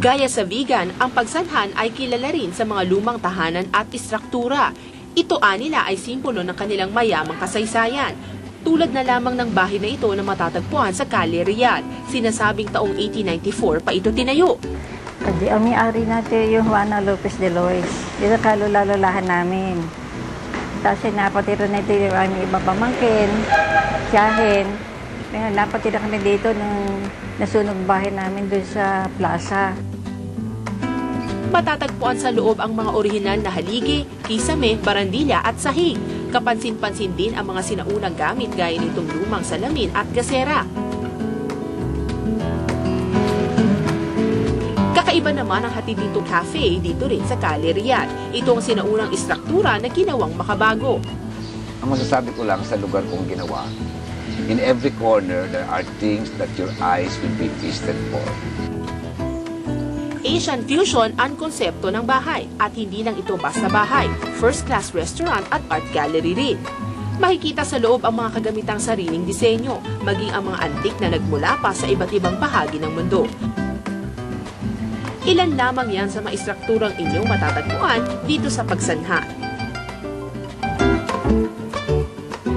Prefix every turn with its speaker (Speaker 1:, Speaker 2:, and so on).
Speaker 1: Gaya sa vegan, ang pagsanhan ay kilala rin sa mga lumang tahanan at istruktura. Ito anila ay simbolo ng kanilang mayamang kasaysayan. Tulad na lamang ng bahay na ito na matatagpuan sa Cali, Riyadh. Sinasabing taong 1894 pa ito tinayo.
Speaker 2: Kasi ang may-ari natin yung Juana Lopez de Lois. Dito kalula-lulahan namin. Tapos napatira na ito yung aming ibang pamangkin, tiyahin. Kaya napatira kami dito nung nasunog bahay namin doon sa plaza.
Speaker 1: Matatagpuan sa loob ang mga orihinal na haligi, kisame, barandilya at sahig. Kapansin-pansin din ang mga sinaunang gamit gaya nitong lumang salamin at gasera. Kakaiba naman ang Hatidito Cafe dito rin sa Cali, Riyadh. Ito ang sinaunang istruktura na ginawang makabago.
Speaker 3: Ang masasabi ko lang sa lugar kong ginawa, in every corner, there are things that your eyes will be feasted for.
Speaker 1: Asian fusion ang konsepto ng bahay at hindi lang ito basta bahay, first-class restaurant at art gallery rin. Makikita sa loob ang mga kagamitang sariling disenyo, maging ang mga antik na nagmula pa sa iba't ibang bahagi ng mundo. Ilan lamang yan sa mga istrukturang inyong matatagpuan dito sa Pagsanha.